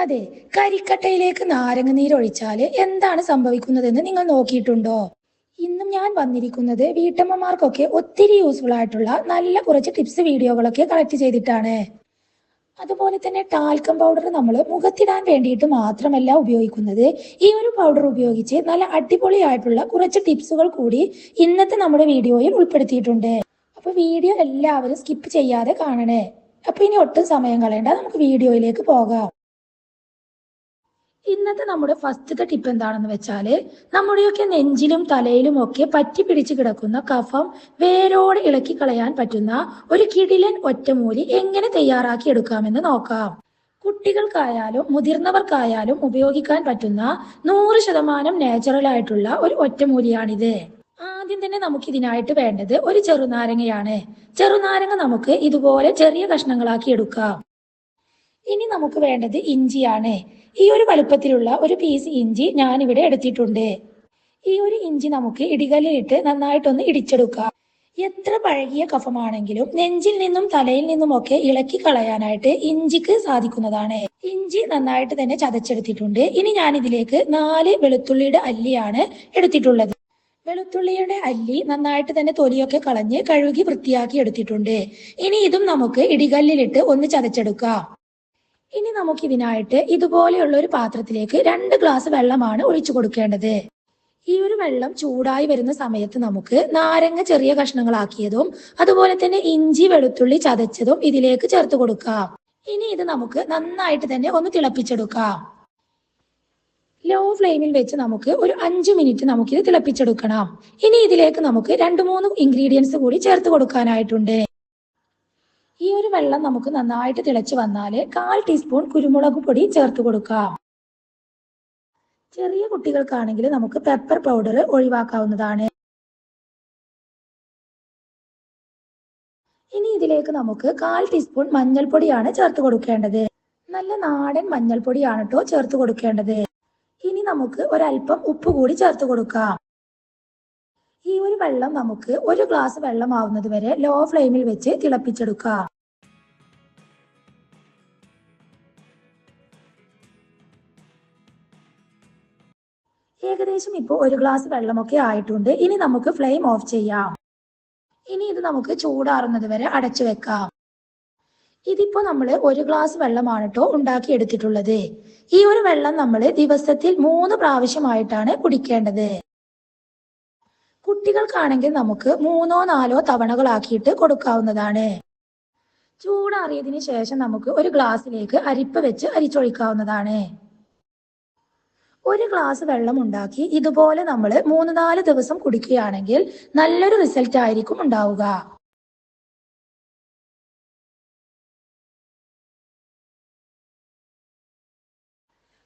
അതെ കരിക്കട്ടയിലേക്ക് നാരങ്ങ നീരൊഴിച്ചാൽ എന്താണ് സംഭവിക്കുന്നതെന്ന് നിങ്ങൾ നോക്കിയിട്ടുണ്ടോ? ഇന്നും ഞാൻ വന്നിരിക്കുന്നത് വീട്ടമ്മമാർക്കൊക്കെ ഒത്തിരി യൂസ്ഫുൾ ആയിട്ടുള്ള നല്ല കുറച്ച് ടിപ്സ് വീഡിയോകളൊക്കെ കളക്ട് ചെയ്തിട്ടാണ്. അതുപോലെ തന്നെ ടാൽക്കം പൗഡർ നമ്മൾ മുഖത്തിടാൻ വേണ്ടിയിട്ട് മാത്രമല്ല ഉപയോഗിക്കുന്നത്. ഈ ഒരു പൗഡർ ഉപയോഗിച്ച് നല്ല അടിപൊളിയായിട്ടുള്ള കുറച്ച് ടിപ്സുകൾ കൂടി ഇന്നത്തെ നമ്മുടെ വീഡിയോയിൽ ഉൾപ്പെടുത്തിയിട്ടുണ്ട്. അപ്പൊ വീഡിയോ എല്ലാവരും സ്കിപ്പ് ചെയ്യാതെ കാണണേ. അപ്പൊ ഇനി ഒട്ടും സമയം കളയണ്ട നമുക്ക് വീഡിയോയിലേക്ക് പോകാം. ഇന്നത്തെ നമ്മുടെ ഫസ്റ്റത്തെ ടിപ്പ് എന്താണെന്ന് വെച്ചാൽ നമ്മുടെയൊക്കെ നെഞ്ചിലും തലയിലും ഒക്കെ പറ്റി പിടിച്ച് കിടക്കുന്ന കഫം വേരോടെ ഇളക്കി കളയാൻ പറ്റുന്ന ഒരു കിടിലൻ ഒറ്റമൂലി എങ്ങനെ തയ്യാറാക്കി എടുക്കാമെന്ന് നോക്കാം. കുട്ടികൾക്കായാലും മുതിർന്നവർക്കായാലും ഉപയോഗിക്കാൻ പറ്റുന്ന നൂറ് ശതമാനം നാച്ചുറൽ ആയിട്ടുള്ള ഒരു ഒറ്റമൂലിയാണിത്. ആദ്യം തന്നെ നമുക്ക് ഇതിനായിട്ട് വേണ്ടത് ഒരു ചെറുനാരങ്ങയാണ്. ചെറുനാരങ്ങ നമുക്ക് ഇതുപോലെ ചെറിയ കഷ്ണങ്ങളാക്കി എടുക്കാം. ഇനി നമുക്ക് വേണ്ടത് ഇഞ്ചിയാണ്. ഈ ഒരു വലുപ്പത്തിലുള്ള ഒരു പീസ് ഇഞ്ചി ഞാൻ ഇവിടെ എടുത്തിട്ടുണ്ട്. ഈ ഒരു ഇഞ്ചി നമുക്ക് ഇടികല്ലിലിട്ട് നന്നായിട്ടൊന്ന് ഇടിച്ചെടുക്കാം. എത്ര പഴകിയ കഫമാണെങ്കിലും നെഞ്ചിൽ നിന്നും തലയിൽ നിന്നും ഒക്കെ ഇളക്കി കളയാനായിട്ട് ഇഞ്ചിക്ക് സാധിക്കുന്നതാണ്. ഇഞ്ചി നന്നായിട്ട് തന്നെ ചതച്ചെടുത്തിട്ടുണ്ട്. ഇനി ഞാൻ ഇതിലേക്ക് നാല് വെളുത്തുള്ളിയുടെ അല്ലിയാണ് എടുത്തിട്ടുള്ളത്. വെളുത്തുള്ളിയുടെ അല്ലി നന്നായിട്ട് തന്നെ തൊലിയൊക്കെ കളഞ്ഞ് കഴുകി വൃത്തിയാക്കി എടുത്തിട്ടുണ്ട്. ഇനി ഇതും നമുക്ക് ഇടികല്ലിലിട്ട് ഒന്ന് ചതച്ചെടുക്കാം. ഇനി നമുക്ക് ഇതിനായിട്ട് ഇതുപോലെയുള്ള ഒരു പാത്രത്തിലേക്ക് രണ്ട് ഗ്ലാസ് വെള്ളമാണ് ഒഴിച്ചു കൊടുക്കേണ്ടത്. ഈ ഒരു വെള്ളം ചൂടായി വരുന്ന സമയത്ത് നമുക്ക് നാരങ്ങ ചെറിയ കഷ്ണങ്ങളാക്കിയതും അതുപോലെ തന്നെ ഇഞ്ചി വെളുത്തുള്ളി ചതച്ചതും ഇതിലേക്ക് ചേർത്ത് കൊടുക്കാം. ഇനി ഇത് നമുക്ക് നന്നായിട്ട് തന്നെ ഒന്ന് തിളപ്പിച്ചെടുക്കാം. ലോ ഫ്ലെയിമിൽ വെച്ച് നമുക്ക് ഒരു അഞ്ച് മിനിറ്റ് നമുക്കിത് തിളപ്പിച്ചെടുക്കണം. ഇനി ഇതിലേക്ക് നമുക്ക് രണ്ട് മൂന്ന് ഇൻഗ്രീഡിയൻസ് കൂടി ചേർത്ത് കൊടുക്കാനായിട്ടുണ്ട്. ഈ ഒരു വെള്ളം നമുക്ക് നന്നായിട്ട് തിളച്ച് വന്നാൽ കാൽ ടീസ്പൂൺ കുരുമുളക് പൊടി ചേർത്ത് കൊടുക്കാം. ചെറിയ കുട്ടികൾക്കാണെങ്കിൽ നമുക്ക് പെപ്പർ പൗഡർ ഒഴിവാക്കാവുന്നതാണ്. ഇനി ഇതിലേക്ക് നമുക്ക് കാൽ ടീസ്പൂൺ മഞ്ഞൾപ്പൊടിയാണ് ചേർത്ത് കൊടുക്കേണ്ടത്. നല്ല നാടൻ മഞ്ഞൾപ്പൊടിയാണ് കേട്ടോ ചേർത്ത് കൊടുക്കേണ്ടത്. ഇനി നമുക്ക് ഒരല്പം ഉപ്പ് കൂടി ചേർത്ത് കൊടുക്കാം. ഈ ഒരു വെള്ളം നമുക്ക് ഒരു ഗ്ലാസ് വെള്ളം ആവുന്നത് വരെ ലോ ഫ്ലെയിമിൽ വെച്ച് തിളപ്പിച്ചെടുക്കാം. ഏകദേശം ഇപ്പോൾ ഒരു ഗ്ലാസ് വെള്ളമൊക്കെ ആയിട്ടുണ്ട്. ഇനി നമുക്ക് ഫ്ലെയിം ഓഫ് ചെയ്യാം. ഇനി ഇത് നമുക്ക് ചൂടാറുന്നത് വരെ അടച്ചു വെക്കാം. ഇതിപ്പോ നമ്മൾ ഒരു ഗ്ലാസ് വെള്ളമാണ് കേട്ടോ ഉണ്ടാക്കി എടുത്തിട്ടുള്ളത് ഈ ഒരു വെള്ളം നമ്മൾ ദിവസത്തിൽ മൂന്ന് പ്രാവശ്യമായിട്ടാണ് കുടിക്കേണ്ടത്. കുട്ടികൾക്കാണെങ്കിൽ നമുക്ക് മൂന്നോ നാലോ തവണകളാക്കിയിട്ട് കൊടുക്കാവുന്നതാണ്. ചൂടാറിയതിന് ശേഷം നമുക്ക് ഒരു ഗ്ലാസ്സിലേക്ക് അരിപ്പ് വെച്ച് അരിച്ചൊഴിക്കാവുന്നതാണ്. ഒരു ഗ്ലാസ് വെള്ളം ഉണ്ടാക്കി ഇതുപോലെ നമ്മൾ മൂന്ന് നാല് ദിവസം കുടിക്കുകയാണെങ്കിൽ നല്ലൊരു റിസൾട്ട് ആയിരിക്കും ഉണ്ടാവുക.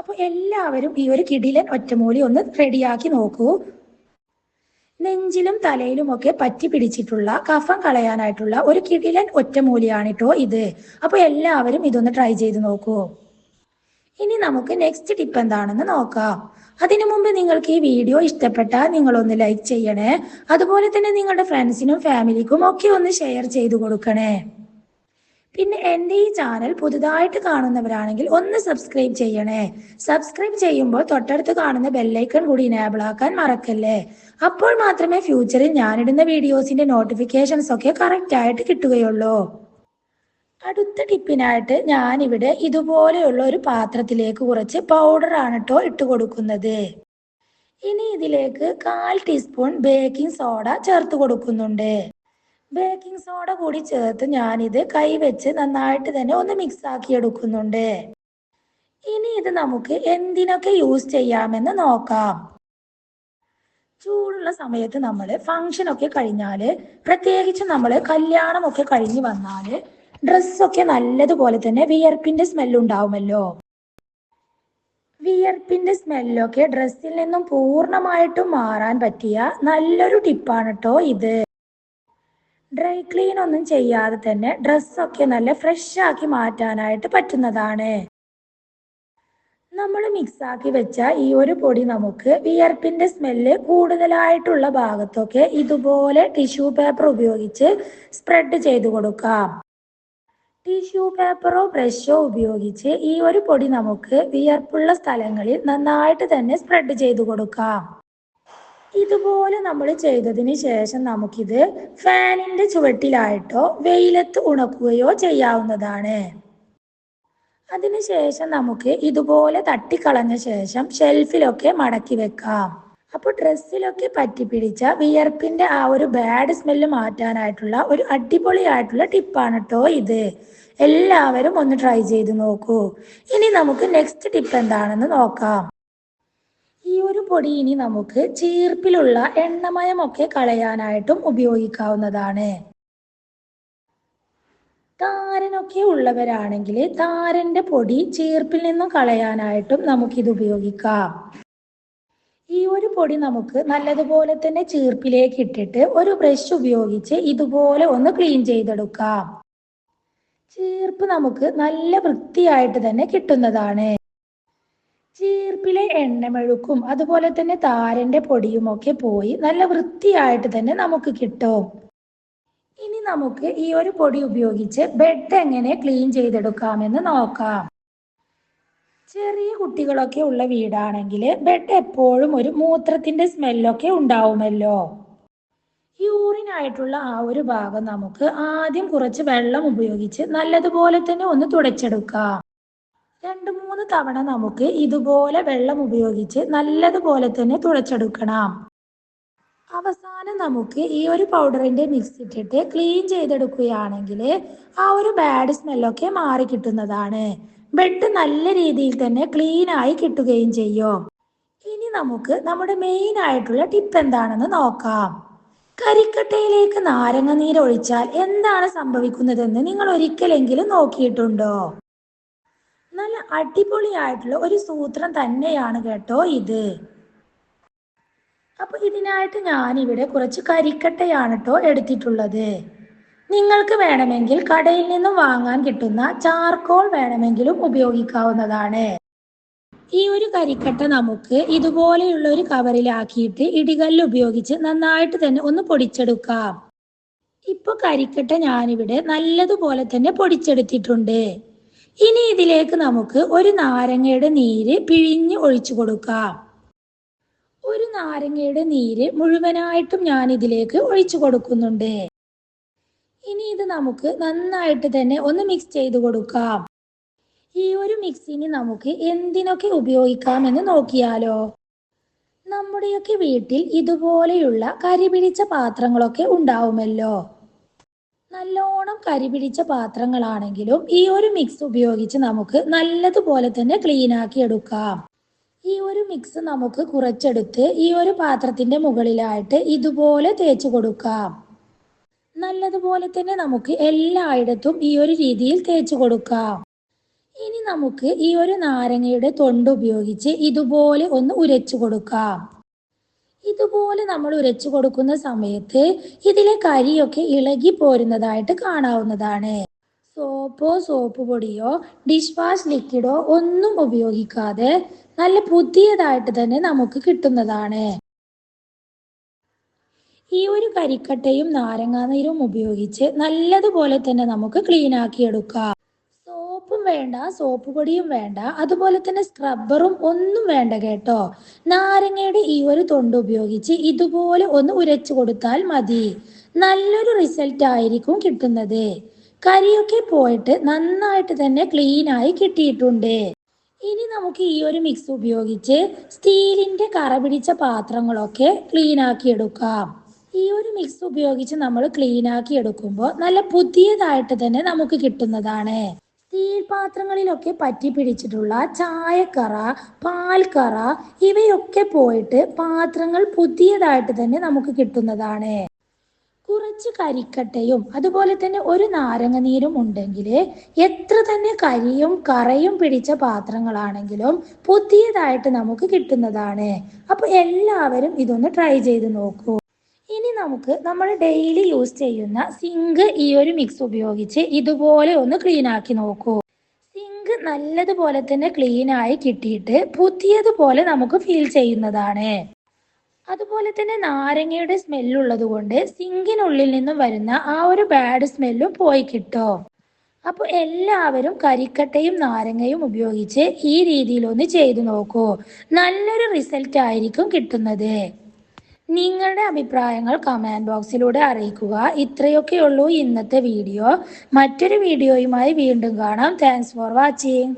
അപ്പോൾ എല്ലാവരും ഈ ഒരു കിടിലൻ ഒറ്റമൂലി ഒന്ന് റെഡിയാക്കി നോക്കൂ. നെഞ്ചിലും തലയിലും ഒക്കെ പറ്റി പിടിച്ചിട്ടുള്ള കഫം കളയാനായിട്ടുള്ള ഒരു കിടിലൻ ഒറ്റമൂലിയാണ് കേട്ടോ ഇത്. അപ്പോൾ എല്ലാവരും ഇതൊന്ന് ട്രൈ ചെയ്ത് നോക്കൂ. ഇനി നമുക്ക് നെക്സ്റ്റ് ടിപ്പ് എന്താണെന്ന് നോക്കാം. അതിനു മുമ്പ് നിങ്ങൾക്ക് ഈ വീഡിയോ ഇഷ്ടപ്പെട്ടാൽ നിങ്ങളൊന്ന് ലൈക്ക് ചെയ്യണേ. അതുപോലെ തന്നെ നിങ്ങളുടെ ഫ്രണ്ട്സിനും ഫാമിലിക്കും ഒക്കെ ഒന്ന് ഷെയർ ചെയ്തു കൊടുക്കണേ. പിന്നെ എന്റെ ഈ ചാനൽ പുതുതായിട്ട് കാണുന്നവരാണെങ്കിൽ ഒന്ന് സബ്സ്ക്രൈബ് ചെയ്യണേ. സബ്സ്ക്രൈബ് ചെയ്യുമ്പോൾ തൊട്ടടുത്ത് കാണുന്ന ബെല്ലൈക്കൺ കൂടി ഇനേബിൾ ആക്കാൻ മറക്കല്ലേ? അപ്പോൾ മാത്രമേ ഫ്യൂച്ചറിൽ ഞാനിടുന്ന വീഡിയോസിന്റെ നോട്ടിഫിക്കേഷൻസ് ഒക്കെ കറക്റ്റ് ആയിട്ട് കിട്ടുകയുള്ളൂ. അടുത്ത ടിപ്പിനായിട്ട് ഞാൻ ഇവിടെ ഇതുപോലെയുള്ള ഒരു പാത്രത്തിലേക്ക് കുറച്ച് പൗഡർ ആണ് കേട്ടോ ഇട്ട് കൊടുക്കുന്നത്. ഇനി ഇതിലേക്ക് കാൽ ടീസ്പൂൺ ബേക്കിംഗ് സോഡ ചേർത്ത് കൊടുക്കുന്നുണ്ട്. ബേക്കിംഗ് സോഡ കൂടി ചേർത്ത് ഞാനിത് കൈവച്ച് നന്നായിട്ട് തന്നെ ഒന്ന് മിക്സ് ആക്കി എടുക്കുന്നുണ്ട്. ഇനി ഇത് നമുക്ക് എന്തിനൊക്കെ യൂസ് ചെയ്യാമെന്ന് നോക്കാം. ചൂടുള്ള സമയത്ത് നമ്മൾ ഫംഗ്ഷൻ ഒക്കെ കഴിഞ്ഞാൽ പ്രത്യേകിച്ച് നമ്മൾ കല്യാണമൊക്കെ കഴിഞ്ഞ് വന്നാൽ ഡ്രസ്സൊക്കെ നല്ലതുപോലെ തന്നെ വിയർപ്പിന്റെ സ്മെല്ലുണ്ടാവുമല്ലോ വിയർപ്പിന്റെ സ്മെല്ലൊക്കെ ഡ്രസ്സിൽ നിന്നും പൂർണമായിട്ടും മാറാൻ പറ്റിയ നല്ലൊരു ടിപ്പാണ് കേട്ടോ ഇത്. ഡ്രൈ ക്ലീൻ ഒന്നും ചെയ്യാതെ തന്നെ ഡ്രസ്സൊക്കെ നല്ല ഫ്രഷ് ആക്കി മാറ്റാനായിട്ട് പറ്റുന്നതാണ്. നമ്മൾ മിക്സ് ആക്കി വെച്ച ഈ ഒരു പൊടി നമുക്ക് വിയർപ്പിന്റെ സ്മെല്ല് കൂടുതലായിട്ടുള്ള ഭാഗത്തൊക്കെ ഇതുപോലെ ടിഷ്യൂ പേപ്പർ ഉപയോഗിച്ച് സ്പ്രെഡ് ചെയ്ത് കൊടുക്കാം. ടിഷ്യൂ പേപ്പറോ ബ്രഷോ ഉപയോഗിച്ച് ഈ ഒരു പൊടി നമുക്ക് വിയർപ്പുള്ള സ്ഥലങ്ങളിൽ നന്നായിട്ട് തന്നെ സ്പ്രെഡ് ചെയ്തു കൊടുക്കാം. ഇതുപോലെ നമ്മൾ ചെയ്തതിന് ശേഷം നമുക്കിത് ഫാനിന്റെ ചുവട്ടിലായിട്ടോ വെയിലത്ത് ഉണക്കുകയോ ചെയ്യാവുന്നതാണ്. അതിനുശേഷം നമുക്ക് ഇതുപോലെ തട്ടിക്കളഞ്ഞ ശേഷം ഷെൽഫിലൊക്കെ മടക്കി വെക്കാം. അപ്പോൾ ഡ്രസ്സിലൊക്കെ പറ്റിപ്പിടിച്ച വിയർപ്പിന്റെ ആ ഒരു ബാഡ് സ്മെല്ല് മാറ്റാനായിട്ടുള്ള ഒരു അടിപൊളിയായിട്ടുള്ള ടിപ്പാണ് കേട്ടോ ഇത്. എല്ലാവരും ഒന്ന് ട്രൈ ചെയ്ത് നോക്കൂ. ഇനി നമുക്ക് നെക്സ്റ്റ് ടിപ്പ് എന്താണെന്ന് നോക്കാം. ഈ ഒരു പൊടി ഇനി നമുക്ക് ചീർപ്പിലുള്ള എണ്ണമയമൊക്കെ കളയാനായിട്ടും ഉപയോഗിക്കാവുന്നതാണ്. താരനൊക്കെ ഉള്ളവരാണെങ്കിൽ താരന്റെ പൊടി ചീർപ്പിൽ നിന്നും കളയാനായിട്ടും നമുക്കിത് ഉപയോഗിക്കാം. ഈ ഒരു പൊടി നമുക്ക് നല്ലതുപോലെ തന്നെ ചീർപ്പിലേക്ക് ഇട്ടിട്ട് ഒരു ബ്രഷ് ഉപയോഗിച്ച് ഇതുപോലെ ഒന്ന് ക്ലീൻ ചെയ്തെടുക്കാം. ചീർപ്പ് നമുക്ക് നല്ല വൃത്തിയായിട്ട് തന്നെ കിട്ടുന്നതാണ്. ചീർപ്പിലെ എണ്ണമെഴുക്കും അതുപോലെ തന്നെ താരന്റെ പൊടിയും ഒക്കെ പോയി നല്ല വൃത്തിയായിട്ട് തന്നെ നമുക്ക് കിട്ടും. ഇനി നമുക്ക് ഈ ഒരു പൊടി ഉപയോഗിച്ച് ബെഡ് എങ്ങനെ ക്ലീൻ ചെയ്തെടുക്കാമെന്ന് നോക്കാം. ചെറിയ കുട്ടികളൊക്കെ ഉള്ള വീടാണെങ്കിൽ ബെഡ് എപ്പോഴും ഒരു മൂത്രത്തിന്റെ സ്മെല്ലൊക്കെ ഉണ്ടാവുമല്ലോ. യൂറിൻ ആയിട്ടുള്ള ആ ഒരു ഭാഗം നമുക്ക് ആദ്യം കുറച്ച് വെള്ളം ഉപയോഗിച്ച് നല്ലതുപോലെ തന്നെ ഒന്ന് തുടച്ചെടുക്കാം. രണ്ട് മൂന്ന് തവണ നമുക്ക് ഇതുപോലെ വെള്ളം ഉപയോഗിച്ച് നല്ലതുപോലെ തന്നെ തുടച്ചെടുക്കണം. അവസാനം നമുക്ക് ഈ ഒരു പൗഡറിന്റെ മിക്സ് ഇട്ടിട്ട് ക്ലീൻ ചെയ്തെടുക്കുകയാണെങ്കിൽ ആ ഒരു ബാഡ് സ്മെല്ലൊക്കെ മാറി കിട്ടുന്നതാണ്. ബെഡ് നല്ല രീതിയിൽ തന്നെ ക്ലീൻ ആയി കിട്ടുകയും ചെയ്യും. ഇനി നമുക്ക് നമ്മുടെ മെയിൻ ആയിട്ടുള്ള ടിപ്പ് എന്താണെന്ന് നോക്കാം. കരിക്കട്ടയിലേക്ക് നാരങ്ങ നീര് ഒഴിച്ചാൽ എന്താണ് സംഭവിക്കുന്നതെന്ന് നിങ്ങൾ ഒരിക്കലെങ്കിലും നോക്കിയിട്ടുണ്ടോ? നല്ല അടിപൊളിയായിട്ടുള്ള ഒരു സൂത്രം തന്നെയാണ് കേട്ടോ ഇത്. അപ്പൊ ഇതിനായിട്ട് ഇവിടെ കുറച്ച് കരിക്കട്ടയാണ് കേട്ടോ എടുത്തിട്ടുള്ളത്. നിങ്ങൾക്ക് വേണമെങ്കിൽ കടയിൽ നിന്നും വാങ്ങാൻ കിട്ടുന്ന ചാർക്കോൾ വേണമെങ്കിലും ഉപയോഗിക്കാവുന്നതാണ്. ഈ ഒരു കരിക്കട്ട നമുക്ക് ഇതുപോലെയുള്ള ഒരു കവറിലാക്കിയിട്ട് ഇടികല്ല് ഉപയോഗിച്ച് നന്നായിട്ട് തന്നെ ഒന്ന് പൊടിച്ചെടുക്കാം. ഇപ്പൊ കരിക്കട്ട ഞാനിവിടെ നല്ലതുപോലെ തന്നെ പൊടിച്ചെടുത്തിട്ടുണ്ട്. ഇനി ഇതിലേക്ക് നമുക്ക് ഒരു നാരങ്ങയുടെ നീര് പിഴിഞ്ഞ് ഒഴിച്ചു കൊടുക്കാം. ഒരു നാരങ്ങയുടെ നീര് മുഴുവനായിട്ടും ഞാൻ ഇതിലേക്ക് ഒഴിച്ചു കൊടുക്കുന്നുണ്ട്. ഇനി ഇത് നമുക്ക് നന്നായിട്ട് തന്നെ ഒന്ന് മിക്സ് ചെയ്ത് കൊടുക്കാം. ഈ ഒരു മിക്സിന് നമുക്ക് എന്തിനൊക്കെ ഉപയോഗിക്കാമെന്ന് നോക്കിയാലോ? നമ്മുടെയൊക്കെ വീട്ടിൽ ഇതുപോലെയുള്ള കരിപിടിച്ച പാത്രങ്ങളൊക്കെ ഉണ്ടാവുമല്ലോ. നല്ലോണം കരിപിടിച്ച പാത്രങ്ങളാണെങ്കിലും ഈ ഒരു മിക്സ് ഉപയോഗിച്ച് നമുക്ക് നല്ലതുപോലെ തന്നെ ക്ലീൻ ആക്കി എടുക്കാം. ഈ ഒരു മിക്സ് നമുക്ക് കുറച്ചെടുത്ത് ഈ ഒരു പാത്രത്തിന്റെ മുകളിലായിട്ട് ഇതുപോലെ തേച്ച് കൊടുക്കാം. നല്ലതുപോലെ തന്നെ നമുക്ക് എല്ലായിടത്തും ഈ ഒരു രീതിയിൽ തേച്ച് കൊടുക്കാം. ഇനി നമുക്ക് ഈ ഒരു നാരങ്ങയുടെ തൊണ്ട് ഉപയോഗിച്ച് ഇതുപോലെ ഒന്ന് ഉരച്ചു കൊടുക്കാം. ഇതുപോലെ നമ്മൾ ഉരച്ചു കൊടുക്കുന്ന സമയത്ത് ഇതിലെ കരിയൊക്കെ ഇളകി പോരുന്നതായിട്ട് കാണാവുന്നതാണ്. സോപ്പോ സോപ്പ് പൊടിയോ ഡിഷ് വാഷ് ലിക്വിഡോ ഒന്നും ഉപയോഗിക്കാതെ നല്ല പുതിയതായിട്ട് തന്നെ നമുക്ക് കിട്ടുന്നതാണ്. ഈ ഒരു കരിക്കട്ടയും നാരങ്ങാനീരും ഉപയോഗിച്ച് നല്ലതുപോലെ തന്നെ നമുക്ക് ക്ലീൻ ആക്കി എടുക്കാം. സോപ്പും വേണ്ട സോപ്പ് പൊടിയും വേണ്ട അതുപോലെ തന്നെ സ്ക്രബ്ബറും ഒന്നും വേണ്ട കേട്ടോ. നാരങ്ങയുടെ ഈ ഒരു തൊണ്ട് ഉപയോഗിച്ച് ഇതുപോലെ ഒന്ന് ഉരച്ചു കൊടുത്താൽ മതി. നല്ലൊരു റിസൾട്ട് ആയിരിക്കും കിട്ടുന്നത്. കരിയൊക്കെ പോയിട്ട് നന്നായിട്ട് തന്നെ ക്ലീൻ ആയി കിട്ടിയിട്ടുണ്ട്. ഇനി നമുക്ക് ഈ ഒരു മിക്സ് ഉപയോഗിച്ച് സ്റ്റീലിന്റെ കറ പിടിച്ച പാത്രങ്ങളൊക്കെ ക്ലീൻ ആക്കി എടുക്കാം. ഈ ഒരു മിക്സ് ഉപയോഗിച്ച് നമ്മൾ ക്ലീൻ ആക്കി എടുക്കുമ്പോൾ നല്ല പുതിയതായിട്ട് തന്നെ നമുക്ക് കിട്ടുന്നതാണ്. സ്റ്റീൽ പാത്രങ്ങളിലൊക്കെ പറ്റി പിടിച്ചിട്ടുള്ള ചായക്കറ പാൽക്കറ ഇവയൊക്കെ പോയിട്ട് പാത്രങ്ങൾ പുതിയതായിട്ട് തന്നെ നമുക്ക് കിട്ടുന്നതാണ്. കുറച്ച് കരിക്കട്ടയും അതുപോലെ തന്നെ ഒരു നാരങ്ങ നീരും ഉണ്ടെങ്കിൽ എത്ര തന്നെ കരിയും കറയും പിടിച്ച പാത്രങ്ങളാണെങ്കിലും പുതിയതായിട്ട് നമുക്ക് കിട്ടുന്നതാണ്. അപ്പൊ എല്ലാവരും ഇതൊന്ന് ട്രൈ ചെയ്ത് നോക്കൂ. ഇനി നമുക്ക് നമ്മൾ ഡെയിലി യൂസ് ചെയ്യുന്ന സിങ്ക് ഈ ഒരു മിക്സ് ഉപയോഗിച്ച് ഇതുപോലെ ഒന്ന് ക്ലീൻ ആക്കി നോക്കൂ. സിങ്ക് നല്ലതുപോലെ തന്നെ ക്ലീൻ ആയി കിട്ടിയിട്ട് പുതിയതുപോലെ നമുക്ക് ഫീൽ ചെയ്യുന്നതാണ്. അതുപോലെ തന്നെ നാരങ്ങയുടെ സ്മെല്ലുള്ളത് കൊണ്ട് സിങ്കിനുള്ളിൽ നിന്നും വരുന്ന ആ ഒരു ബാഡ് സ്മെല്ലും പോയി കിട്ടും. അപ്പോൾ എല്ലാവരും കരിക്കട്ടയും നാരങ്ങയും ഉപയോഗിച്ച് ഈ രീതിയിലൊന്ന് ചെയ്തു നോക്കൂ. നല്ലൊരു റിസൾട്ട് ആയിരിക്കും കിട്ടുന്നത്. നിങ്ങളുടെ അഭിപ്രായങ്ങൾ കമന്റ് ബോക്സിലൂടെ അറിയിക്കുക. ഇത്രയൊക്കെയുള്ളൂ ഇന്നത്തെ വീഡിയോ മറ്റൊരു വീഡിയോയുമായി വീണ്ടും കാണാം. Thanks for watching